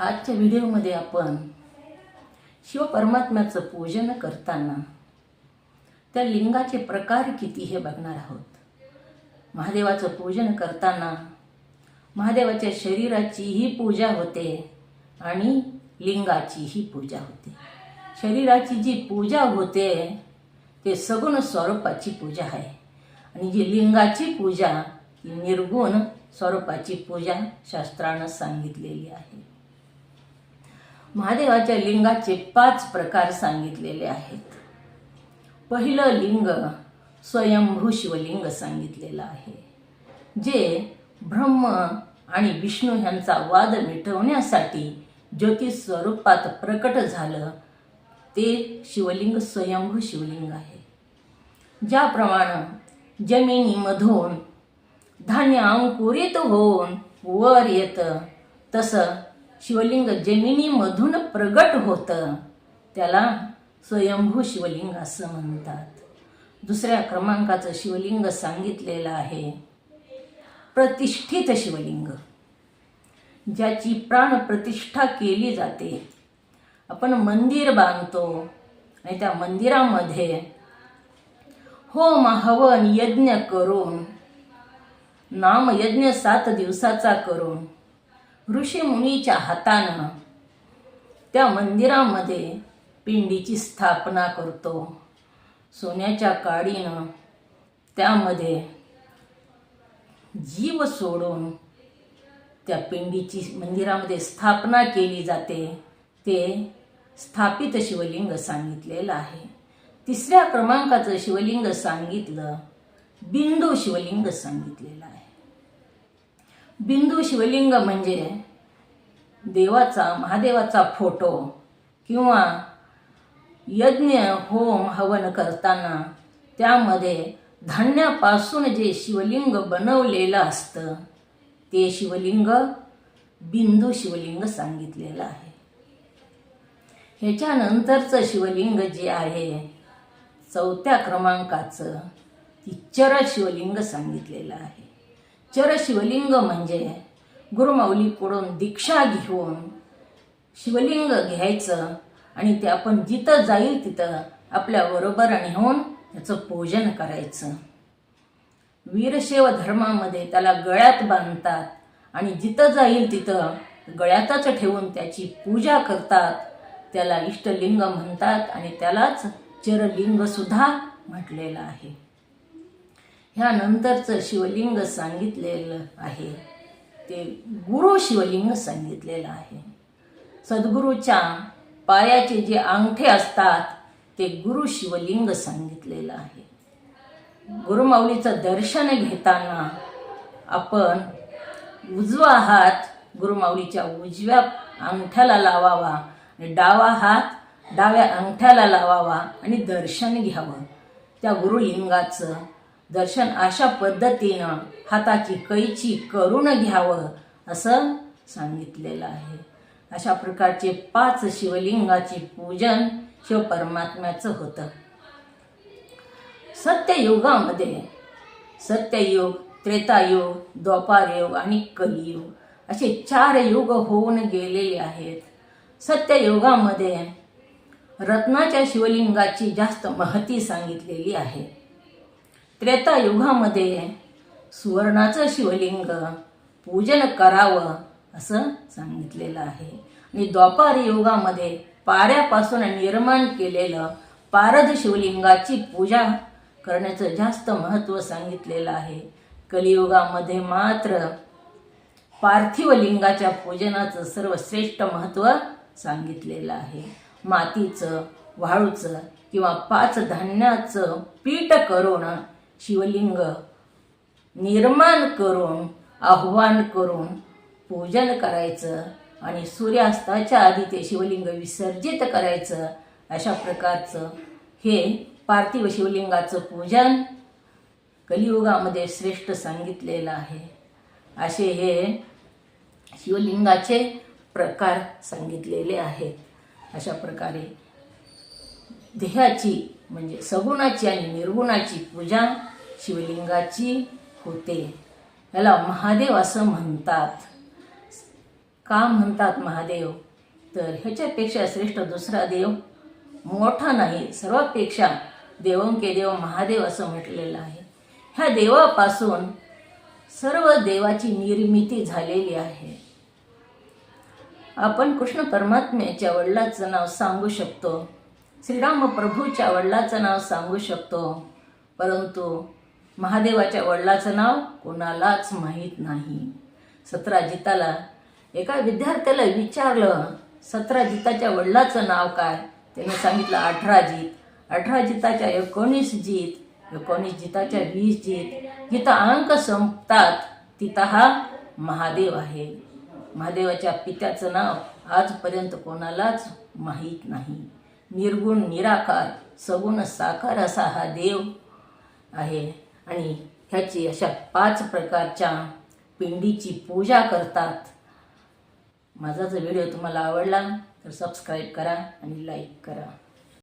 आजच्या व्हिडिओमध्ये आपण शिवपरमात्म्याचं पूजन करताना त्या लिंगाचे प्रकार किती हे बघणार आहोत. महादेवाचं पूजन करताना महादेवाच्या शरीराचीही पूजा होते आणि लिंगाचीही पूजा होते. शरीराची जी पूजा होते ते सगुण स्वरूपाची पूजा आहे. आणि जी लिंगाची पूजा ही निर्गुण स्वरूपाची पूजा शास्त्रानं सांगितलेली आहे. महादेवाच्या लिंगाचे पाच प्रकार सांगितलेले आहेत. पहिलं लिंग स्वयंभू शिवलिंग सांगितलेलं आहे जे ब्रह्म आणि विष्णू यांचा वाद मिटवण्यासाठी ज्योतिष स्वरूपात प्रकट झालं. ते शिवलिंग स्वयंभू शिवलिंग आहे. ज्याप्रमाणे जमिनीमधून धान्य अंकुरित होऊन वर येतं तसं शिवलिंग जमिनीमधून प्रगट होतं. त्याला स्वयंभू शिवलिंग असं म्हणतात. दुसऱ्या क्रमांकाचं शिवलिंग सांगितलेलं आहे. प्रतिष्ठित शिवलिंग. ज्याची प्राण प्रतिष्ठा केली जाते. आपण मंदिर बांधतो आणि त्या मंदिरामध्ये होम हवन यज्ञ करून नामयज्ञ सात दिवसाचा करून ऋषीमुनीच्या हातानं त्या मंदिरामध्ये पिंडीची स्थापना करतो. सोन्याच्या काडीनं त्यामध्ये जीव सोडून त्या पिंडीची मंदिरामध्ये स्थापना केली जाते. ते स्थापित शिवलिंग सांगितलेलं आहे. तिसऱ्या क्रमांकाचं शिवलिंग सांगितलं बिंदू शिवलिंग सांगितलेलं आहे. बिंदू शिवलिंग म्हणजे देवाचा महादेवाचा फोटो किंवा यज्ञ होम हवन करताना त्यामध्ये धान्यापासून जे शिवलिंग बनवलेलं असतं ते शिवलिंग बिंदू शिवलिंग सांगितलेलं आहे. ह्याच्यानंतरचं शिवलिंग जे आहे चौथ्या क्रमांकाचं तिच्चर शिवलिंग सांगितलेलं आहे. चर शिवलिंग म्हणजे गुरुमाऊलीकडून दीक्षा घेऊन शिवलिंग घ्यायचं आणि ते आपण जिथं जाईल तिथं आपल्या बरोबर नेऊन त्याचं पूजन करायचं. वीरशैव धर्मामध्ये त्याला गळ्यात बांधतात आणि जिथं जाईल तिथं गळ्यातच ठेवून त्याची पूजा करतात. त्याला इष्टलिंग म्हणतात आणि त्यालाच चरलिंग सुद्धा म्हटलेलं आहे. ह्यानंतरचं शिवलिंग सांगितलेलं आहे. ते गुरु शिवलिंग सांगितलेलं आहे. सद्गुरूच्या पायाचे जे अंगठे असतात ते गुरु शिवलिंग सांगितलेलं आहे. गुरुमाऊलीचं दर्शन घेताना आपण उजवा हात गुरुमाऊलीच्या उजव्या अंगठ्याला लावावा आणि डावा हात डाव्या अंगठ्याला लावावा आणि दर्शन घ्यावं. त्या गुरुलिंगाचं दर्शन अशा पद्धतीनं हाताची कैची करून घ्यावं असं सांगितलेलं आहे. अशा प्रकारचे पाच शिवलिंगाचे पूजन शिवपरमात्म्याचं होतं. सत्ययुगामध्ये सत्ययुग त्रेतायुग द्वापारयुग आणि कलियुग असे चार युग होऊन गेलेले आहेत. सत्ययुगामध्ये रत्नाच्या शिवलिंगाची जास्त महती सांगितलेली आहे. त्रेतायुगामध्ये सुवर्णाचं शिवलिंग पूजन करावं असं सांगितलेलं आहे. आणि द्वापार युगामध्ये पाऱ्यापासून निर्माण केलेलं पारद शिवलिंगाची पूजा करण्याचं जास्त महत्त्व सांगितलेलं आहे. कलियुगामध्ये मात्र पार्थिव लिंगाच्या पूजनाचं सर्वश्रेष्ठ महत्त्व सांगितलेलं आहे. मातीचं वाळूचं किंवा पाच धान्याचं पीठ करून शिवलिंग. निर्माण करून आव्हान करून पूजन करायचं आणि सूर्यास्ताच्या आधी ते शिवलिंग विसर्जित करायचं अशा प्रकारचं हे पार्थिव शिवलिंगाचं पूजन कलियुगामध्ये श्रेष्ठ सांगितलेलं आहे. असे हे शिवलिंगाचे प्रकार सांगितलेले आहेत. अशा प्रकारे देहाची म्हणजे सगुणाची आणि निर्गुणाची पूजा शिवलिंगाची होते. याला महादेव असं म्हणतात. का म्हणतात महादेव? तर ह्याच्यापेक्षा श्रेष्ठ दुसरा देव मोठा नाही. सर्वापेक्षा देवंके देव महादेव असं म्हटलेलं आहे. ह्या देवापासून सर्व देवाची निर्मिती झालेली आहे. आपण कृष्ण परमात्म्याच्या वडिलाचं नाव सांगू शकतो. श्रीराम प्रभूच्या वडिलाचं नाव सांगू शकतो. परंतु महादेवाच्या वडिलाचं नाव कोणालाच माहीत नाही. सत्राजिताला एका विद्यार्थ्याला विचारलं सत्राजिताच्या वडिलाचं नाव काय? त्याने सांगितलं अठरा जीत अठरा जिताच्या एकोणीस जीत एकोणीस जिताच्या वीस जीत. जिथं अंक संपतात तिथं हा महादेव आहे. महादेवाच्या पित्याचं नाव आजपर्यंत कोणालाच माहीत नाही. निर्गुण निराकार सगुण साकार असा हा देव आहे. आणि ह्याची अशा पाच प्रकारच्या पिंडीची पूजा करतात. माझा जर व्हिडिओ तुम्हाला आवडला तर सबस्क्राईब करा आणि लाईक करा.